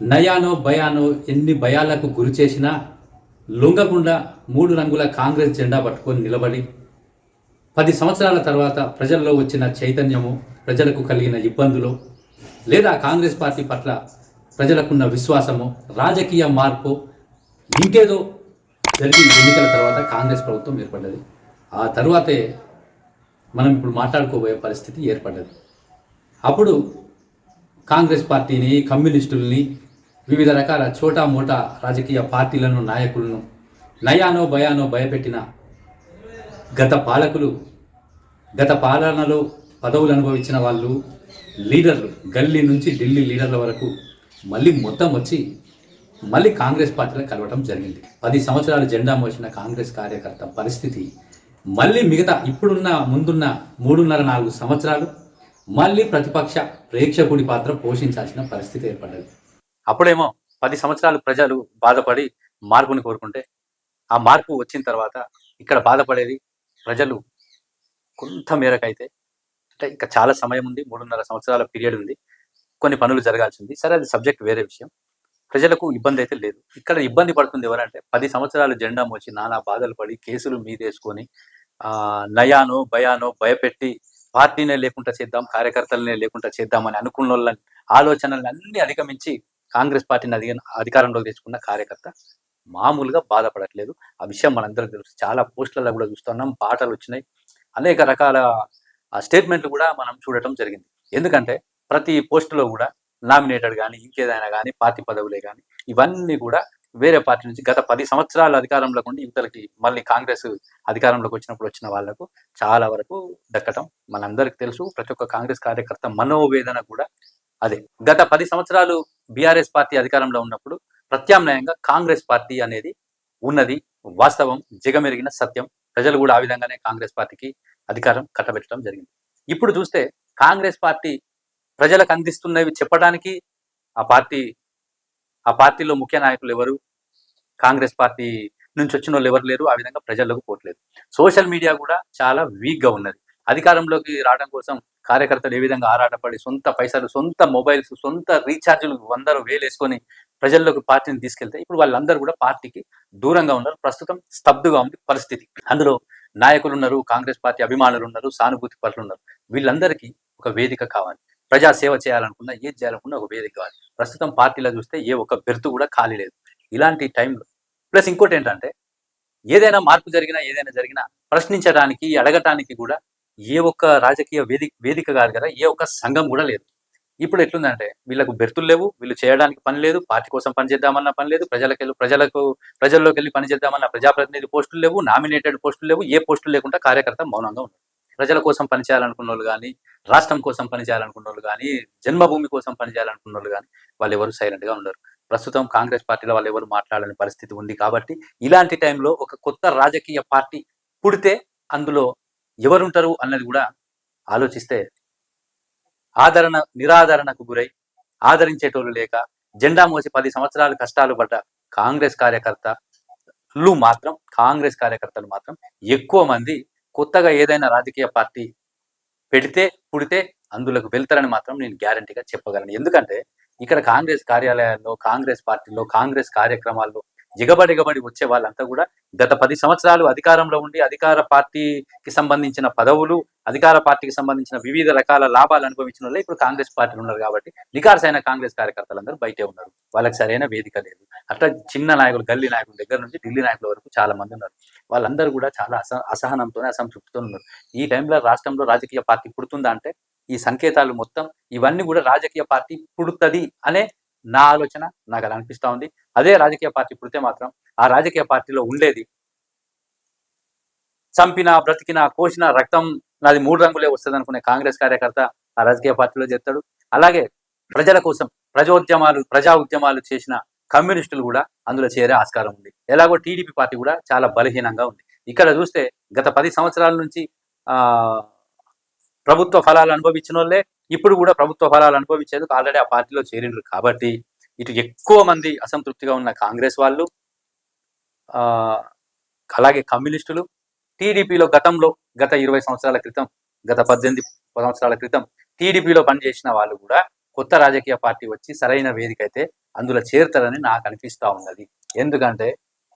నయానో భయానో ఎన్ని భయాలకు గురి చేసినా లొంగకుండా మూడు రంగుల కాంగ్రెస్ జెండా పట్టుకొని నిలబడి పది సంవత్సరాల తర్వాత ప్రజల్లో వచ్చిన చైతన్యము ప్రజలకు కలిగిన ఇబ్బందులు లేదా కాంగ్రెస్ పార్టీ పట్ల ప్రజలకున్న విశ్వాసము రాజకీయ మార్పు ఇంకేదో జరిగిన ఎన్నికల తర్వాత కాంగ్రెస్ ప్రభుత్వం ఏర్పడ్డది. ఆ తర్వాతే మనం ఇప్పుడు మాట్లాడుకోబోయే పరిస్థితి ఏర్పడ్డది. అప్పుడు కాంగ్రెస్ పార్టీని కమ్యూనిస్టుల్ని వివిధ రకాల చోటా మోటా రాజకీయ పార్టీలను నాయకులను నయానో భయానో భయపెట్టిన గత పాలకులు గత పాలనలో పదవులు అనుభవించిన వాళ్ళు లీడర్లు గల్లీ నుంచి ఢిల్లీ లీడర్ల వరకు మళ్ళీ మొత్తం వచ్చి మళ్ళీ కాంగ్రెస్ పార్టీలో కలవడం జరిగింది. పది సంవత్సరాలు జెండా మోసిన కాంగ్రెస్ కార్యకర్త పరిస్థితి మళ్ళీ మిగతా ఇప్పుడున్న ముందున్న మూడున్నర నాలుగు సంవత్సరాలు మళ్ళీ ప్రతిపక్ష ప్రేక్షకుడి పాత్ర పోషించాల్సిన పరిస్థితి ఏర్పడ్డది. అప్పుడేమో పది సంవత్సరాలు ప్రజలు బాధపడి మార్పుని కోరుకుంటే ఆ మార్పు వచ్చిన తర్వాత ఇక్కడ బాధపడేది ప్రజలు కొంత మేరకైతే. అంటే ఇంకా చాలా సమయం ఉంది మూడున్నర సంవత్సరాల పీరియడ్ ఉంది. కొన్ని పనులు జరగాల్సింది. సరే అది సబ్జెక్ట్ వేరే విషయం. ప్రజలకు ఇబ్బంది అయితే లేదు. ఇక్కడ ఇబ్బంది పడుతుంది ఎవరంటే పది సంవత్సరాలు జెండా మోచి నానా బాధలు పడి కేసులు మీదేసుకొని ఆ నయానో భయానో భయపెట్టి పార్టీనే లేకుండా చేద్దాం కార్యకర్తలనే లేకుండా చేద్దామని అనుకున్న వాళ్ళ ఆలోచనలన్నీ అన్ని అధిగమించి కాంగ్రెస్ పార్టీని అధిక అధికారంలోకి తెచ్చుకున్న కార్యకర్త మామూలుగా బాధపడట్లేదు. ఆ విషయం మనందరికీ తెలుసు. చాలా పోస్టులలో కూడా చూస్తున్నాం పాటలు వచ్చినాయి. అనేక రకాల స్టేట్మెంట్లు కూడా మనం చూడటం జరిగింది. ఎందుకంటే ప్రతి పోస్టులో కూడా నామినేటెడ్ కానీ ఇంకేదైనా కానీ పార్టీ పదవులే కానీ ఇవన్నీ కూడా వేరే పార్టీ నుంచి గత పది సంవత్సరాలు అధికారంలోకి ఉండి యువతలకి మళ్ళీ కాంగ్రెస్ అధికారంలోకి వచ్చినప్పుడు వచ్చిన వాళ్ళకు చాలా వరకు దక్కటం మనందరికి తెలుసు. ప్రతి ఒక్క కాంగ్రెస్ కార్యకర్త మనోవేదన కూడా అదే. గత పది సంవత్సరాలు బీఆర్ఎస్ పార్టీ అధికారంలో ఉన్నప్పుడు ప్రత్యామ్నాయంగా కాంగ్రెస్ పార్టీ అనేది ఉన్నది. వాస్తవం జగమెరిగిన సత్యం. ప్రజలు కూడా ఆ విధంగానే కాంగ్రెస్ పార్టీకి అధికారం కట్టబెట్టడం జరిగింది. ఇప్పుడు చూస్తే కాంగ్రెస్ పార్టీ ప్రజలకు అందిస్తున్నవి చెప్పడానికి ఆ పార్టీ ఆ పార్టీలో ముఖ్య నాయకులు ఎవరు? కాంగ్రెస్ పార్టీ నుంచి వచ్చిన వాళ్ళు ఎవరు లేరు? ఆ విధంగా ప్రజల్లోకి పోవట్లేదు సోషల్ మీడియా కూడా చాలా వీక్గా ఉన్నది. అధికారంలోకి రావడం కోసం కార్యకర్తలు ఏ విధంగా ఆరాటపడి సొంత పైసలు సొంత మొబైల్స్ సొంత రీఛార్జీలు వందరు వేలేసుకొని ప్రజల్లోకి పార్టీని తీసుకెళ్తే ఇప్పుడు వాళ్ళందరూ కూడా పార్టీకి దూరంగా ఉన్నారు. ప్రస్తుతం స్తబ్దుగా ఉంది పరిస్థితి. అందులో నాయకులు ఉన్నారు కాంగ్రెస్ పార్టీ అభిమానులు ఉన్నారు సానుభూతి పరులు ఉన్నారు వీళ్ళందరికీ ఒక వేదిక కావాలి. ప్రజా సేవ చేయాలనుకున్నా ఏది చేయాలనుకున్నా ఒక వేదిక కావాలి. ప్రస్తుతం పార్టీలో చూస్తే ఏ ఒక్క బెర్తు కూడా ఖాళీ లేదు. ఇలాంటి టైంలో ప్లస్ ఇంకోటి ఏంటంటే ఏదైనా మార్పు జరిగినా ఏదైనా జరిగినా ప్రశ్నించడానికి అడగటానికి కూడా ఏ ఒక్క రాజకీయ వేదిక వేదిక కాదు కదా ఏ ఒక్క సంఘం కూడా లేదు. ఇప్పుడు ఎట్లుందంటే వీళ్ళకు బెర్తులు లేవు వీళ్ళు చేయడానికి పని లేదు పార్టీ కోసం పని చేద్దామన్న పని లేదు ప్రజలకు ప్రజలకు ప్రజల్లోకి వెళ్ళి పని చేద్దామన్న ప్రజాప్రతినిధి పోస్టులు లేవు నామినేటెడ్ పోస్టులు లేవు ఏ పోస్టులు లేకుండా కార్యకర్త మౌనంగా ఉన్నారు. ప్రజల కోసం పనిచేయాలనుకున్న వాళ్ళు కానీ రాష్ట్రం కోసం పనిచేయాలనుకున్న వాళ్ళు కానీ జన్మభూమి కోసం పనిచేయాలనుకున్న వాళ్ళు కానీ వాళ్ళు ఎవరు సైలెంట్గా ఉన్నారు ప్రస్తుతం కాంగ్రెస్ పార్టీలో వాళ్ళు ఎవరు మాట్లాడని పరిస్థితి ఉంది కాబట్టి ఇలాంటి టైంలో ఒక కొత్త రాజకీయ పార్టీ పుడితే అందులో ఎవరుంటారు అన్నది కూడా ఆలోచిస్తే ఆదరణ నిరాదరణకు గురై ఆదరించేటోళ్ళు లేక జెండా మోసి పది సంవత్సరాలు కష్టాలు పడ్డ కాంగ్రెస్ కార్యకర్తలు మాత్రం కాంగ్రెస్ కార్యకర్తలు మాత్రం ఎక్కువ మంది కొత్తగా ఏదైనా రాజకీయ పార్టీ పెడితే పుడితే అందులోకి వెళ్తారని మాత్రం నేను గ్యారంటీగా చెప్పగలను. ఎందుకంటే ఇక్కడ కాంగ్రెస్ కార్యాలయాల్లో కాంగ్రెస్ పార్టీలో కాంగ్రెస్ కార్యక్రమాల్లో ఎగబడి ఎగబడి వచ్చే వాళ్ళంతా కూడా గత పది సంవత్సరాలు అధికారంలో ఉండి అధికార పార్టీకి సంబంధించిన పదవులు అధికార పార్టీకి సంబంధించిన వివిధ రకాల లాభాలు అనుభవించిన వాళ్ళు ఇప్పుడు కాంగ్రెస్ పార్టీలు ఉన్నారు కాబట్టి నికార్సైన కాంగ్రెస్ కార్యకర్తలందరూ బయటే ఉన్నారు. వాళ్ళకి సరైన వేదిక లేదు. అట్లా చిన్న నాయకులు గల్లీ నాయకుల దగ్గర నుంచి ఢిల్లీ నాయకుల వరకు చాలా మంది ఉన్నారు. వాళ్ళందరూ కూడా చాలా అస అసహనంతో అసంతృప్తితో ఉన్నారు. ఈ టైంలో రాష్ట్రంలో రాజకీయ పార్టీ పుడుతుందా అంటే ఈ సంకేతాలు మొత్తం ఇవన్నీ కూడా రాజకీయ పార్టీ పుడుతుంది అనే నా ఆలోచన నాకు అలా అనిపిస్తా ఉంది. అదే రాజకీయ పార్టీ పుడితే మాత్రం ఆ రాజకీయ పార్టీలో ఉండేది. చంపిన బ్రతికిన కోసిన రక్తం నాది మూడు రంగులే వస్తుంది అనుకునే కాంగ్రెస్ కార్యకర్త ఆ రాజకీయ పార్టీలో చేస్తాడు. అలాగే ప్రజల కోసం ప్రజోద్యమాలు ప్రజా ఉద్యమాలు చేసిన కమ్యూనిస్టులు కూడా అందులో చేరే ఆస్కారం ఉంది. ఎలాగో టీడీపీ పార్టీ కూడా చాలా బలహీనంగా ఉంది. ఇక్కడ చూస్తే గత పది సంవత్సరాల నుంచి ఆ ప్రభుత్వ ఫలాలు అనుభవించిన వాళ్ళే ఇప్పుడు కూడా ప్రభుత్వ ఫలాలు అనుభవించేందుకు ఆల్రెడీ ఆ పార్టీలో చేరిండ్రు కాబట్టి ఇటు ఎక్కువ మంది అసంతృప్తిగా ఉన్న కాంగ్రెస్ వాళ్ళు ఆ అలాగే కమ్యూనిస్టులు టీడీపీలో గతంలో గత ఇరవై సంవత్సరాల క్రితం గత పద్దెనిమిది సంవత్సరాల క్రితం టీడీపీలో పనిచేసిన వాళ్ళు కూడా కొత్త రాజకీయ పార్టీ వచ్చి సరైన వేదిక అయితే అందులో చేరుతారని నాకు అనిపిస్తా ఉన్నది. ఎందుకంటే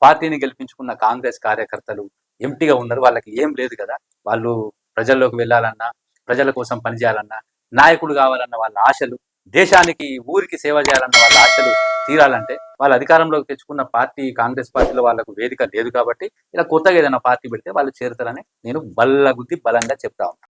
పార్టీని గెలిపించుకున్న కాంగ్రెస్ కార్యకర్తలు ఎంటీగా ఉన్నారు వాళ్ళకి ఏం లేదు కదా. వాళ్ళు ప్రజల్లోకి వెళ్ళాలన్నా ప్రజల కోసం పనిచేయాలన్నా నాయకుడు కావాలన్న వాళ్ళ ఆశలు దేశానికి ఊరికి సేవ చేయాలన్న వాళ్ళ ఆశలు తీరాలంటే వాళ్ళ అధికారంలోకి తెచ్చుకున్న పార్టీ కాంగ్రెస్ పార్టీలో వాళ్ళకు వేదిక లేదు కాబట్టి ఇలా కొత్తగా ఏదైనా పార్టీ పెడితే వాళ్ళు చేరుతారని నేను బల్లగుద్ది బలంగా చెప్తా ఉన్నాను